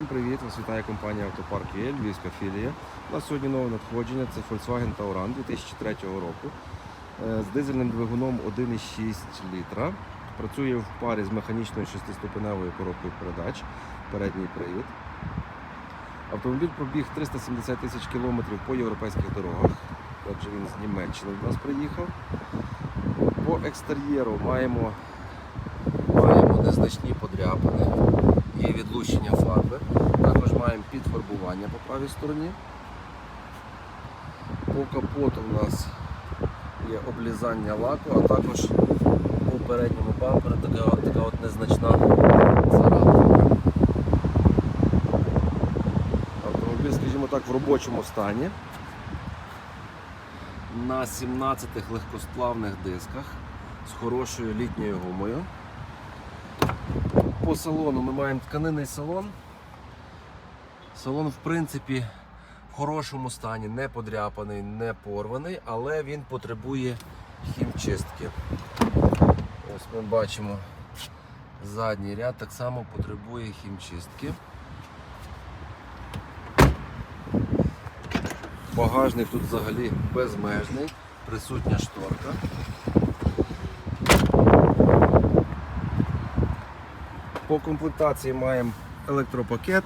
Всім Привіт, вас вітає компанія Автопарк ЄЛ, Львівська філія. У нас сьогодні нове надходження, це Volkswagen Tauran 2003 року е, з дизельним двигуном 1,6 літра. Працює в парі з механічною шестиступеневою коробкою передач, передній привід. Автомобіль пробіг 370 тисяч кілометрів по європейських дорогах. Отже, він з Німеччини до нас приїхав. По екстер'єру маємо, маємо незначні подряпини і. Також маємо підфарбування по правій стороні. По капоту у нас є облізання лаку, а також по передньому бамперу така, така от незначна царапина. Автомобіль, скажімо так, в робочому стані. На 17 легкосплавних дисках з хорошою літньою гумою. По салону ми маємо тканинний салон. Салон, в принципі, в хорошому стані, не подряпаний, не порваний, але він потребує хімчистки. Ось ми бачимо задній ряд так само потребує хімчистки. Багажник тут взагалі безмежний, присутня шторка. По комплектації маємо електропакет,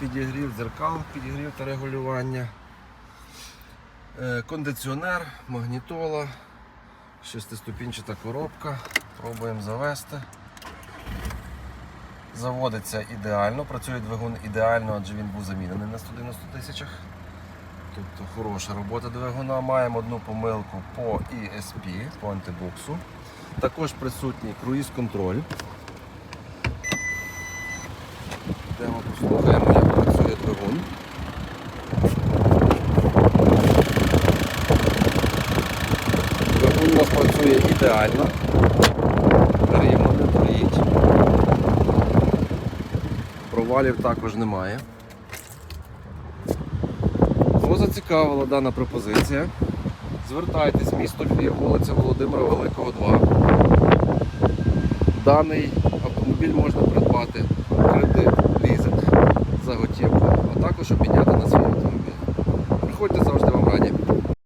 підігрів дзеркал, підігрів та регулювання, е, кондиціонер, магнітола, шестиступінчата коробка. Пробуємо завести. Заводиться ідеально, працює двигун ідеально, адже він був замінений на 190 тисячах. Тобто хороша робота двигуна. Маємо одну помилку по ESP, по антибуксу. Також присутній круїз-контроль. Йдемо послухаємо, двигун. Двигун у нас працює ідеально. Рівно не троїть. Провалів також немає. Кого зацікавила дана пропозиція? Звертайтесь, місто Львів, вулиця Володимира Великого, 2. Даний автомобіль можна придбати кредит, лізинг за